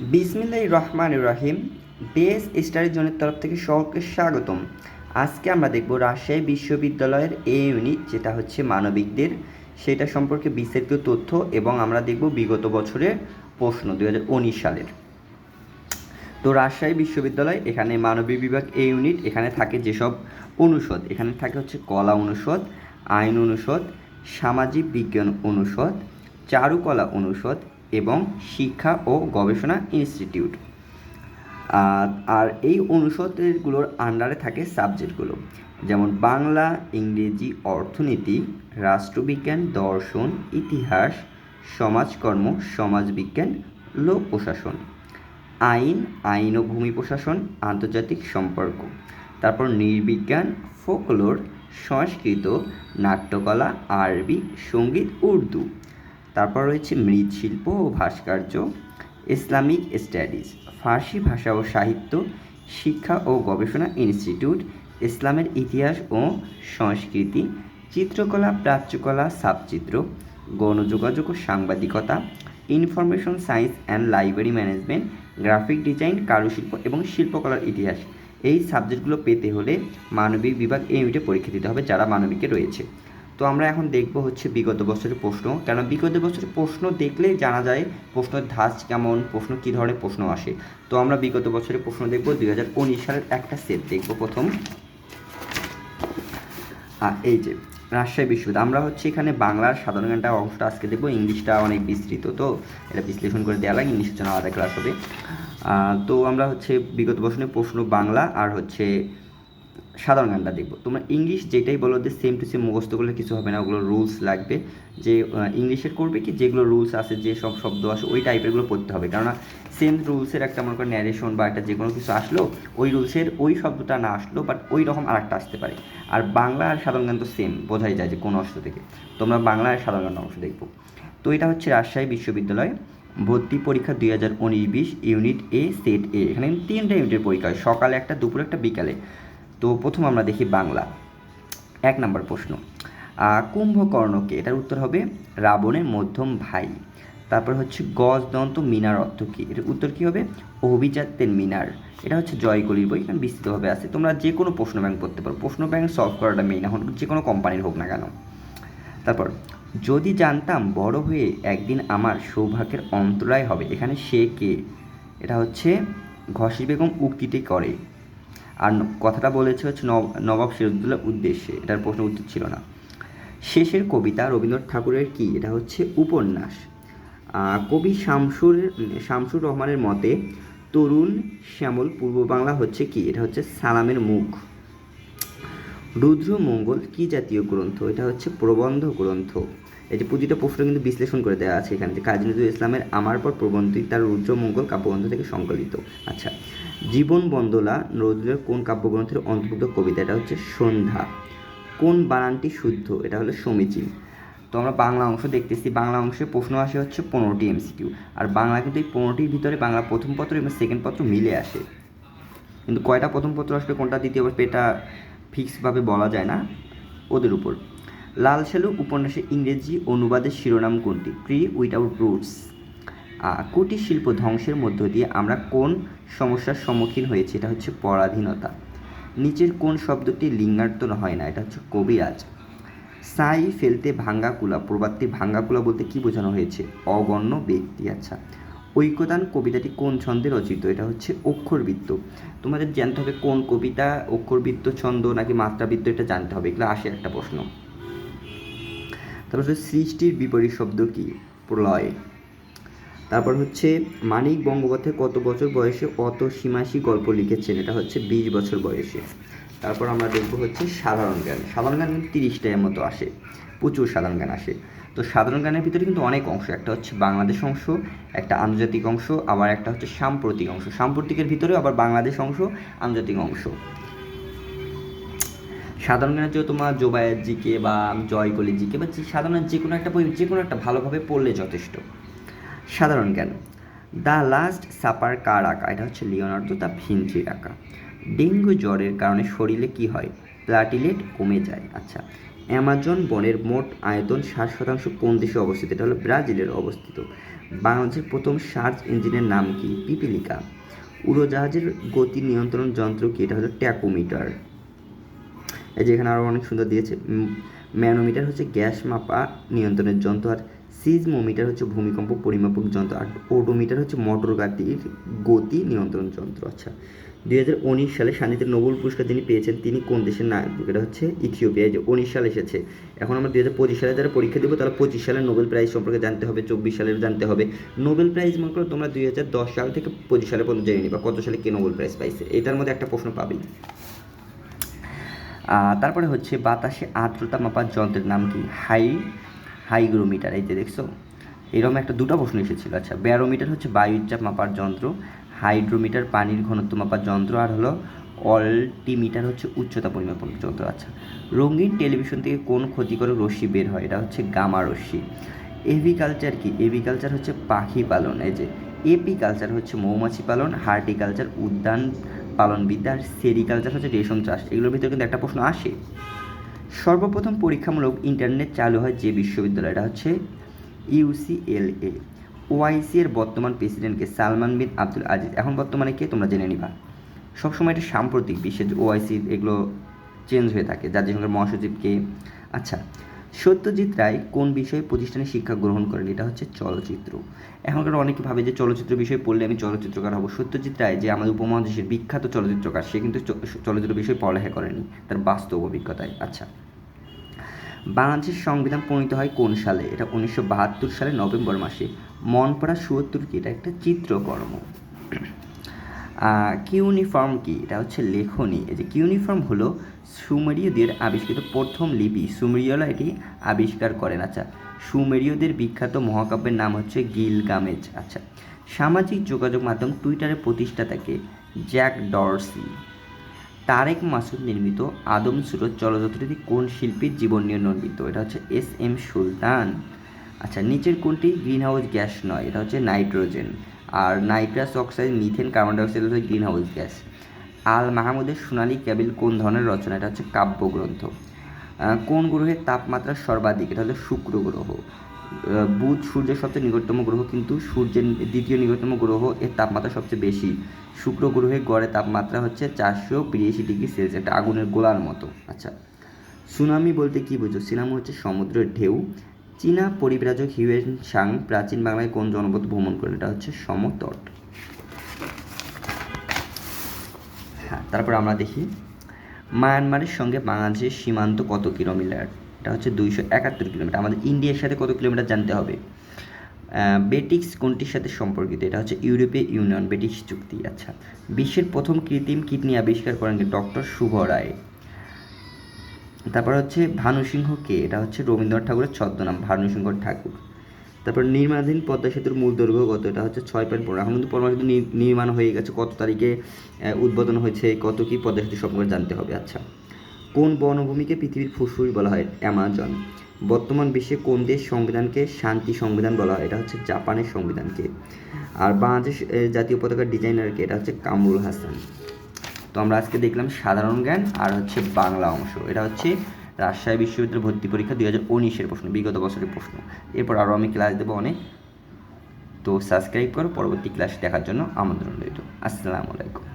বিসমিল্লাহ রহমান রাহিম। Base study জোনের তরফ থেকে সকলকে স্বাগতম। আজকে আমরা দেখব রাজশাহী বিশ্ববিদ্যালয়ের এ ইউনিট যেটা হচ্ছে মানবিকদের। সেটা সম্পর্কে বিস্তারিত তথ্য এবং আমরা দেখব বিগত বছরের প্রশ্ন দু হাজার উনিশ সালের। তো রাজশাহী বিশ্ববিদ্যালয়, এখানে মানবিক বিভাগ এ ইউনিট এখানে থাকে যেসব অনুষদ। এখানে থাকে হচ্ছে কলা অনুষদ, আইন অনুষদ, সামাজিক বিজ্ঞান অনুষদ, চারুকলা অনুষদ এবং শিক্ষা ও গবেষণা ইনস্টিটিউট। আর এই অনুষদগুলোর আন্ডারে থাকে সাবজেক্টগুলো। যেমন বাংলা, ইংরেজি, অর্থনীতি, রাষ্ট্রবিজ্ঞান, দর্শন, ইতিহাস, সমাজকর্ম, সমাজবিজ্ঞান, লোক প্রশাসন, আইন আইন ও ভূমি প্রশাসন, আন্তর্জাতিক সম্পর্ক, তারপর নির্বিজ্ঞান ফোকলোর, সংস্কৃত, নাট্যকলা, আরবি, সংগীত, উর্দু। তারপর রয়েছে মৃৎশিল্প ও ভাস্কর্য, ইসলামিক স্টাডিজ, ফার্সি ভাষা ও সাহিত্য, শিক্ষা ও গবেষণা ইনস্টিটিউট, ইসলামের ইতিহাস ও সংস্কৃতি, চিত্রকলা, প্রাচ্যকলা সাবচিত্র গণযোগাযোগ ও সাংবাদিকতা, information science and library management, graphic design, কারুশিল্প এবং শিল্পকলার ইতিহাস। এই সাবজেক্টগুলো পেতে হলে মানবিক বিভাগ এই ইউনিটে পরীক্ষা দিতে হবে যারা মানবিকে রয়েছে। তো আমরা এখন দেখব হচ্ছে বিগত বছরের প্রশ্ন। কেন বিগত বছরের প্রশ্ন দেখলে জানা যায় প্রশ্নের ধাঁচ কেমন, প্রশ্ন কী ধরনের প্রশ্ন আসে। তো আমরা বিগত বছরের প্রশ্ন দেখব, দুই হাজার উনিশ সালের একটা সেট দেখব প্রথম। এই যে, রাজশাহী বিশ্ববিদ্যালয়। আমরা হচ্ছে এখানে বাংলার সাধারণ জ্ঞানটা, অংশটা আজকে দেখব, ইংলিশটা অনেক বিস্তৃত। তো এটা বিশ্লেষণ করে দেওয়া লাগে ইংলিশের জন্য আলাদা ক্লাস হবে। তো আমরা হচ্ছে বিগত বছরের প্রশ্ন বাংলা আর হচ্ছে সাধারণ গানটা দেখব। তোমরা ইংলিশ যেটাই বলো যে সেম টু সেম মুখস্থ করলে কিছু হবে না, ওগুলো রুলস লাগবে। যে ইংলিশের করবে কি? যেগুলো রুলস আছে, যে সব শব্দ আসে, ওই টাইপেরগুলো পড়তে হবে। কেননা সেম রুলসের একটা মনে করো ন্যারেশন বা একটা যে কোনো কিছু আসলো, ওই রুলসের ওই শব্দটা না আসলো বাট ওই রকম আরেকটা আসতে পারে। আর বাংলা আর সাধারণ গান তো সেম বোঝাই যায় যে কোন অংশ থেকে। তোমরা বাংলা আর সাধারণ জ্ঞান অংশ দেখব। তো এটা হচ্ছে রাজশাহী বিশ্ববিদ্যালয় ভর্তি পরীক্ষা দুই হাজার উনিশ বিশ ইউনিট এ সেট এ এখানে তিনটা ইউনিটের পরীক্ষা হয়, সকালে একটা, দুপুরে একটা, বিকালে। তো প্রথম আমরা দেখি বাংলা। এক নম্বর প্রশ্ন। কুম্ভকর্ণকে, এটার উত্তর হবে রাবণের মধ্যম ভাই। তারপর হচ্ছে গজ দন্ত মিনার অর্থ কী? এটার উত্তর কী হবে? অভিজাত্যের মিনার। এটা হচ্ছে জয়কলির বই, এখানে বিস্তৃতভাবে আছে। তোমরা যে কোনো প্রশ্ন ব্যাংক পড়তে পারো। প্রশ্ন ব্যাংক সলভ করাটা মেইন এখন যে কোনো কোম্পানির হোক না কেন। তারপর, যদি জানতাম বড় হয়ে একদিন আমার সৌভাগ্যের অন্তরায় হবে, এখানে সে কে? এটা হচ্ছে ঘসি বেগম উক্তিটি করে। আর কথাটা বলেছে হচ্ছে নব- নবাব সিরাজউদ্দৌলার উদ্দেশ্যে। এটার প্রশ্ন উত্তর ছিল না। শেষের কবিতা রবীন্দ্রনাথ ঠাকুরের কি? এটা হচ্ছে উপন্যাস। কবি শামসুর শামসুর রহমানের মতে, তরুণ শ্যামল পূর্ব বাংলা হচ্ছে কি? এটা হচ্ছে সালামের মুখ। রুদ্রমঙ্গল কি জাতীয় গ্রন্থ? এটা হচ্ছে প্রবন্ধ গ্রন্থ। এই যে প্রতিটা প্রশ্ন কিন্তু বিশ্লেষণ করে দেওয়া আছে এখানে কাজী নজরুল ইসলামের আমার পর প্রবন্ধই তার রুদ্রমঙ্গল কাব্যগ্রন্থ থেকে সংকলিত। আচ্ছা জীবন বন্দলা নজরুলের কোন কাব্যগ্রন্থের অন্তর্ভুক্ত কবিতা? এটা হচ্ছে সন্ধ্যা। কোন বানানটি শুদ্ধ? এটা হলো সমীচীন। তো আমরা বাংলা অংশ দেখতেছি। বাংলা অংশে প্রশ্ন আসে হচ্ছে পনেরোটি এমসিকিউ আর বাংলা কিন্তু এই পনেরোটির ভিতরে বাংলা প্রথম পত্র এবং সেকেন্ড পত্র মিলে আসে। কিন্তু কয়টা প্রথম পত্র আসবে কোনটা দ্বিতীয় আসবে এটা ফিক্সভাবে বলা যায় না ওদের উপর। লাল সালু উপন্যাসের ইংরেজি অনুবাদের শিরোনাম কোনটি? প্রি উইদাউট রুটস কুটির শিল্প ধ্বংসের মধ্য দিয়ে আমরা কোন সমস্যার সম্মুখীন হয়েছি, এটা হচ্ছে পরাধীনতা। নিচের কোন শব্দটি লিঙ্গার্থ হয় না, এটা হচ্ছে কবিরাজ। সাই ফেলতে ভাঙ্গা কুলা, প্রবাদটি ভাঙ্গা কুলা বলতে কি বোঝানো হয়েছে? অগণ্য ব্যক্তি আচ্ছা। ঐক্যদান কবিতাটি কোন ছন্দে রচিত? এটা হচ্ছে অক্ষরবৃত্ত। তোমাদের জানতে হবে কোন কবিতা, অক্ষরবৃত্ত, ছন্দ নাকি মাত্রাবৃত্ত, এটা জানতে হবে। এগুলো আসে একটা প্রশ্ন। তারপর সৃষ্টির বিপরীত শব্দ কি? প্রলয়। তারপর হচ্ছে মানিক বঙ্গোপাধ্যায় কত বছর বয়সে অত সীমাসী গল্প লিখেছেন? এটা হচ্ছে বিশ বছর বয়সে। তারপর আমরা দেখব হচ্ছে সাধারণ জ্ঞান। সাধারণ জ্ঞান কিন্তু তিরিশটার মতো আসে। প্রচুর সাধারণ জ্ঞান আসে। তো সাধারণ জ্ঞানের ভিতরে কিন্তু অনেক অংশ। একটা হচ্ছে বাংলাদেশ অংশ, একটা আন্তর্জাতিক অংশ, আবার একটা হচ্ছে সাম্প্রতিক অংশ। সাম্প্রতিকের ভিতরেও আবার বাংলাদেশ অংশ, আন্তর্জাতিক অংশ। সাধারণ জ্ঞানের জন্য তোমার জোবায়ের জিকে বা জয়কলি জিকে বা সাধারণ যে কোনো একটা বই, যে কোনো একটা ভালোভাবে পড়লে যথেষ্ট। সাধারণ জ্ঞান। দ্য লাস্ট সাপার কার আঁকা, এটা হচ্ছে লিওনার্দো দ্য ভিঞ্চির আঁকা। ডেঙ্গু জ্বরের কারণে শরীরে কি হয়? প্লাটিলেট কমে যায়। আচ্ছা অ্যামাজন বনের মোট আয়তন ষাট শতাংশ কোন দেশে অবস্থিত? এটা হলো ব্রাজিলের অবস্থিত। বাংলাদেশের প্রথম সার্চ ইঞ্জিনের নাম কি? পিপিলিকা। উড়োজাহাজের গতি নিয়ন্ত্রণ যন্ত্র কি? এটা হলো ট্যাকোমিটার। এই যে এখানে আরও অনেক সুন্দর দিয়েছে। ম্যানোমিটার হচ্ছে গ্যাস মাপা নিয়ন্ত্রণের যন্ত্র। আর সিজমোমিটার হচ্ছে ভূমিকম্প পরিমাপক যন্ত্র আর ওডোমিটার হচ্ছে মোটর গাতির গতি নিয়ন্ত্রণ যন্ত্র। আচ্ছা দুই হাজার উনিশ সালে শান্তিতে নোবেল পুরস্কার যিনি পেয়েছেন, তিনি কোন দেশের নাগরিক এটা হচ্ছে ইথিওপিয়া যে উনিশ সালে এসেছে। এখন আমরা দুই হাজার পঁচিশ সালে যারা পরীক্ষা দেবো তারা পঁচিশ সালের নোবেল প্রাইজ সম্পর্কে জানতে হবে, চব্বিশ সালের জানতে হবে। নোবেল প্রাইজ মনে করো তোমরা দুই হাজার দশ সাল থেকে পঁচিশ সালে পর্যন্ত জেনে নিবা, কত সালে কে নোবেল প্রাইজ পাইছে। এটার মধ্যে একটা প্রশ্ন পাবেই। তারপরে হচ্ছে বাতাসে আর্দ্রতা মাপার যন্ত্রের নাম কি? হাই হাইগ্রোমিটার, এই যে দেখছ? এরকম একটা দুটো প্রশ্ন এসেছিল। আচ্ছা ব্যারোমিটার হচ্ছে বায়ুর চাপ মাপার যন্ত্র, হাইড্রোমিটার পানির ঘনত্ব মাপার যন্ত্র, আর হলো অল্টিমিটার হচ্ছে উচ্চতা পরিমাপক যন্ত্র। আচ্ছা রঙিন টেলিভিশন থেকে কোন ক্ষতিকারক রশ্মি বের হয়? এটা হচ্ছে গামা রশ্মি। এভিকালচার কি? এভিকালচার হচ্ছে পাখি পালন। এই যে, এপিকালচার হচ্ছে মৌমাছি পালন, হার্টিকালচার, উদ্যান পালনবিদ্যা, আর সেরিকালচার হচ্ছে রেশম চাষ। এগুলোর ভিতরে কিন্তু একটা প্রশ্ন আসে। সর্বপ্রথম পরীক্ষামূলক ইন্টারনেট চালু হয় যে বিশ্ববিদ্যালয়টা হচ্ছে ইউসিএলএ ওআইসি এর বর্তমান প্রেসিডেন্টকে সালমান বিন আব্দুল আজিজ। এখন বর্তমানে কে তোমরা জেনে নিবা? সবসময় এটা সাম্প্রতিক বিশ্বের ওআইসি এগুলো চেঞ্জ হয়ে থাকে। জাতিসংঘের মহাসচিবকে আচ্ছা সত্যজিৎ রায় কোন বিষয়ে প্রতিষ্ঠানে শিক্ষা গ্রহণ করেন? এটা হচ্ছে চলচ্চিত্র। এখনকার অনেকে ভাবে যে চলচ্চিত্র বিষয়ে পড়লে আমি চলচ্চিত্রকার হব। সত্যজিৎ রায় যে আমাদের উপমহাদেশের বিখ্যাত চলচ্চিত্রকার, সে কিন্তু চলচ্চিত্র বিষয়ে পড়ালেখা করেনি। তার বাস্তব অভিজ্ঞতায়। আচ্ছা। বাংলাদেশের সংবিধান প্রণীত হয় কোন সালে? এটা উনিশশো বাহাত্তর সালে নভেম্বর মাসে। মন পড়া সুয়ত্তর কি? এটা একটা চিত্রকর্ম। কিউনিফর্ম কি? এটা হচ্ছে লেখনী। এই যে কিউনিফর্ম হলো সুমেরীয়দের আবিষ্কৃত প্রথম লিপি, সুমেরীয়রা এটি আবিষ্কার করেন। আচ্ছা সুমেরীয়দের বিখ্যাত মহাকাব্যের নাম হচ্ছে গিল গামেজ আচ্ছা সামাজিক যোগাযোগ মাধ্যম টুইটারের প্রতিষ্ঠাতাকে জ্যাক ডরসি। তারেক মাসুদ নির্মিত আদম সুরত চলচ্চিত্রটি কোন শিল্পীর জীবন নিয়ে নির্মিত? এটা হচ্ছে এস এম সুলতান। আচ্ছা নিচের কোনটি? গ্রিনহাউস গ্যাস নয়, এটা হচ্ছে নাইট্রোজেন। আর nitrous oxide methane carbon dioxide হচ্ছে গ্রিনহাউস গ্যাস। আল মাহমুদের সোনালী ক্যাবিল কোন ধরনের রচনা? এটা হচ্ছে কাব্যগ্রন্থ। কোন গ্রহের তাপমাত্রা সর্বাধিক? এটা হচ্ছে শুক্র গ্রহ। বুধ সূর্যের সবচেয়ে নিকটতম গ্রহ, কিন্তু সূর্যের দ্বিতীয় নিকটতম গ্রহ এর তাপমাত্রা সবচেয়ে বেশি। শুক্র গ্রহে গড়ে তাপমাত্রা হচ্ছে চারশো বিরাশি ডিগ্রি সেলসিয়াস একটা আগুনের গোলার মতো। আচ্ছা সুনামি বলতে কি বুঝো? সুনামি হচ্ছে সমুদ্রের ঢেউ। চীনা পরিব্রাজক হিউয়েন সাং প্রাচীন বাংলায় কোন জনপদ ভ্রমণ করেন? এটা হচ্ছে সমতট। হ্যাঁ তারপর আমরা দেখি, মায়ানমারের সঙ্গে বাংলাদেশের সীমান্ত কত কিলোমিটার? এটা হচ্ছে দুইশো একাত্তর কিলোমিটার। আমাদের ইন্ডিয়ার সাথে কত কিলোমিটার জানতে হবে? বেটিক্স কোনটির সাথে সম্পর্কিত? এটা হচ্ছে ইউরোপীয় ইউনিয়ন বেটিক্স চুক্তি। আচ্ছা বিশ্বের প্রথম কৃত্রিম কিডনি আবিষ্কার করেন ডক্টর শুভ রায়। তারপর হচ্ছে ভানুসিংহ কে? এটা হচ্ছে রবীন্দ্রনাথ ঠাকুরের ছদ্মনাম, ভানুসিংহ ঠাকুর। তারপর নির্মাণাধীন পদ্মা সেতুর মূল দৈর্ঘ্য কত? এটা হচ্ছে ছয় পয়েন্ট পনেরো। এখন কিন্তু পদ্মা সেতু নির্মাণ হয়ে গেছে, কত তারিখে উদ্বোধন হয়েছে, কত কি পদ্মা সেতু সম্পর্কে জানতে হবে। আচ্ছা কোন বনভূমিকে পৃথিবীর ফুসফুস বলা হয়? অ্যামাজন। বর্তমান বিশ্বে কোন দেশ সংবিধানকে শান্তি সংবিধান বলা হয়? এটা হচ্ছে জাপানের সংবিধানকে। আর বাংলাদেশ জাতীয় পতাকার ডিজাইনারকে এটা হচ্ছে কামরুল হাসান। তো আমরা আজকে দেখলাম সাধারণ জ্ঞান আর হচ্ছে বাংলা অংশ। এটা হচ্ছে রাজশাহী বিশ্ববিদ্যালয় ভর্তি পরীক্ষা দুই হাজার উনিশের প্রশ্ন, বিগত বছরের প্রশ্ন। এরপর আরও আমি ক্লাস দেবো অনেক। তো সাবস্ক্রাইব করো, পরবর্তী ক্লাস দেখার জন্য আমন্ত্রণ রইল। আসসালামু আলাইকুম।